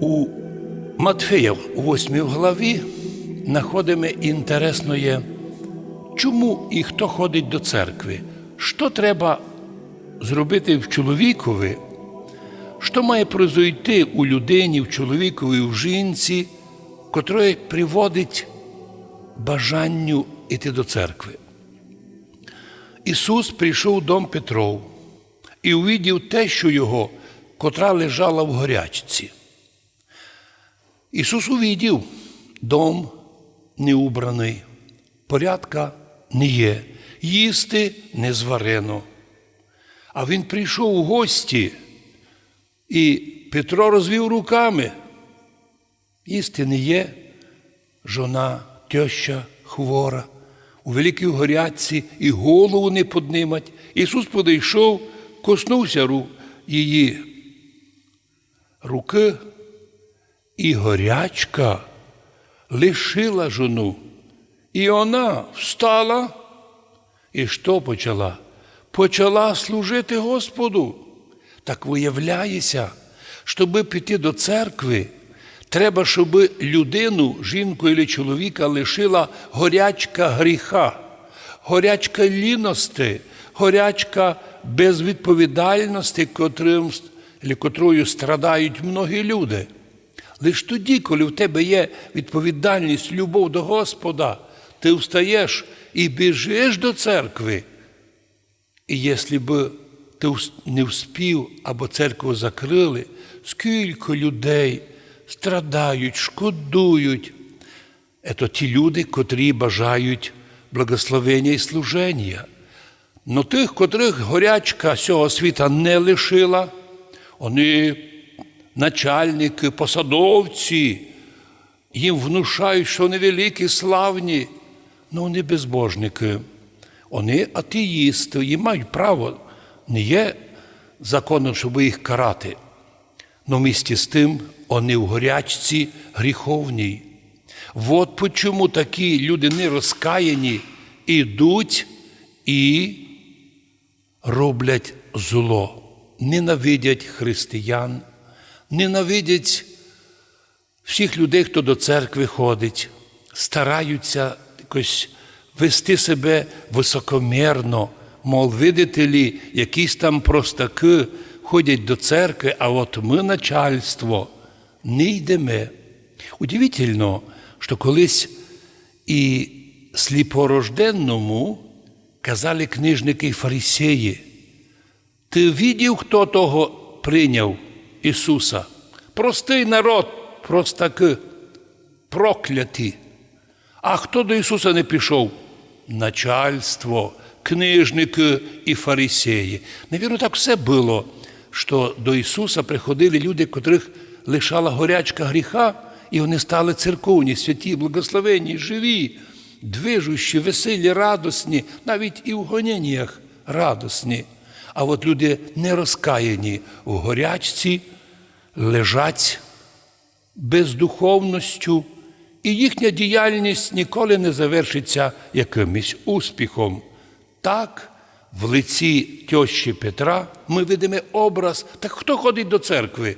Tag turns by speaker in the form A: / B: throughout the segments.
A: У Матфея у 8 главі знаходимо інтересне, чому і хто ходить до церкви, що треба зробити в чоловікові, що має произойти у людині, в чоловікові, в жінці, котрої приводить бажанню йти до церкви. Ісус прийшов у дом Петров і увидів те, що його, котра лежала в горячці. Ісус увидів дом неубраний, порядка не є, їсти не зварено. А він прийшов у гості, і Петро розвів руками. Їсти не є, жона, теща хвора, у великій горячці і голову не поднимать. Ісус подійшов, коснувся її руки, і горячка лишила жону. І вона встала і що почала? Почала служити Господу. Так виявляється, щоб піти до церкви, треба, щоб людину, жінку або чоловіка лишила горячка гріха, горячка ліності, горячка безвідповідальності, котрою страдають многі люди. Лише тоді, коли в тебе є відповідальність, любов до Господа, ти встаєш і біжиш до церкви. І якщо б ти не вспів або церкву закрили, скільки людей страдають, шкодують. Це ті люди, котрі бажають благословення і служення. Но тих, котрих горячка цього світа не лишила, вони начальники, посадовці, їм внушають, що вони великі, славні, але вони безбожники. Вони атеїсти, їм мають право, не є законом, щоб їх карати. Но місті з тим вони в горячці гріховній. От почому такі люди не розкаяні, ідуть і роблять зло, ненавидять християн, ненавидять всіх людей, хто до церкви ходить, стараються якось вести себе високомірно, мов видите лі, якісь там простаки ходять до церкви, а от ми, начальство, не йдемо. Удивительно, що колись і сліпорожденному казали книжники і фарисеї, ти видів, хто того прийняв Ісуса? Простий народ, простаки, прокляті. А хто до Ісуса не пішов? Начальство, книжники і фарисеї. Навірно, так все було, що до Ісуса приходили люди, котрих лишала горячка гріха, і вони стали церковні, святі, благословенні, живі, движущі, веселі, радосні, навіть і в гоніннях радосні. А от люди не розкаяні у горячці, лежать бездуховністю, і їхня діяльність ніколи не завершиться якимось успіхом. Так, в лиці тьощі Петра ми видимо образ, так хто ходить до церкви?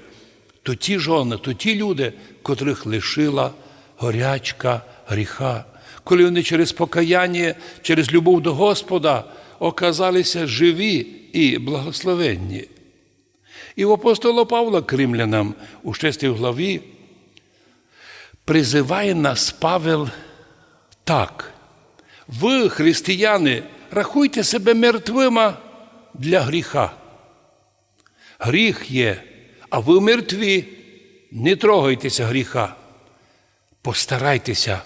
A: То ті жони, то ті люди, котрих лишила горячка гріха, коли вони через покаяння, через любов до Господа оказалися живі і благословенні. І в апостола Павла Кримлянам у 6 главі призиває нас Павел так. Ви, християни, рахуйте себе мертвима для гріха. Гріх є, а ви мертві, не трогайтеся гріха. Постарайтеся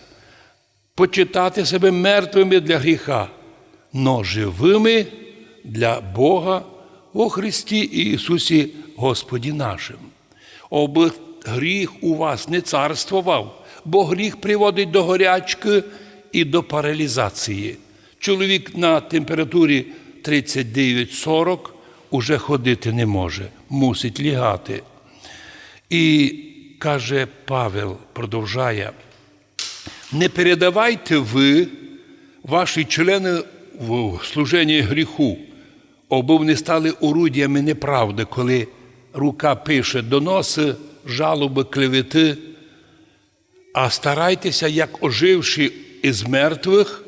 A: почитати себе мертвими для гріха, но живими для Бога у Христі Ісусі Господі нашим. Оби гріх у вас не царствував, бо гріх приводить до горячки і до паралізації. Чоловік на температурі 39-40 уже ходити не може, мусить лягати. І каже Павел, продовжає, не передавайте ви ваші члени в служенні гріху, аби вони стали орудіями неправди, коли рука пише доноси, жалоби, клевети, а старайтеся, як оживши із мертвих,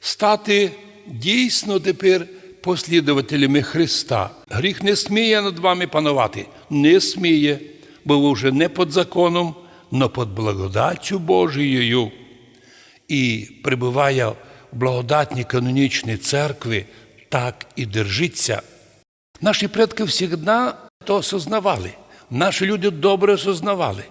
A: стати дійсно тепер послідователями Христа. Гріх не сміє над вами панувати, не сміє, бо ви вже не під законом, но під благодаттю Божією. І прибуває в благодатній канонічній церкві, так і держиться. Наші предки завжди то осознавали. Наші люди добре осознавали.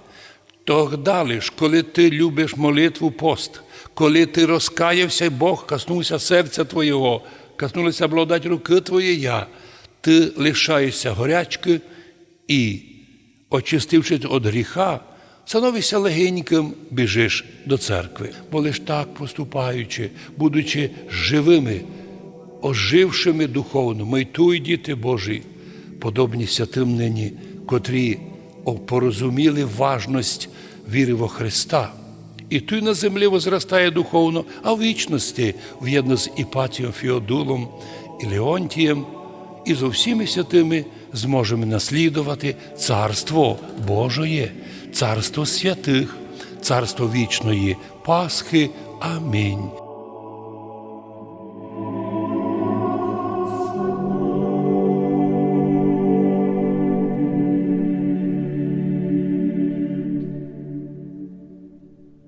A: Тогда ж, коли ти любиш молитву пост, коли ти розкаявся, і Бог коснувся серця твого, коснулася благодать руки твоєї, ти лишаєшся горячки і, очистившись від гріха, становишся легеньким, біжиш до церкви. Бо лиш так поступаючи, будучи живими, ожившими духовно, ми й діти Божі, подобні святим нині, котрі порозуміли важність віри во Христа. І той на землі возростає духовно, а в вічності в'єдно з Іпатієм Феодулом і Леонтієм, і зо всіми святими зможемо наслідувати Царство Божоє, Царство святих, Царство вічної Пасхи. Амінь.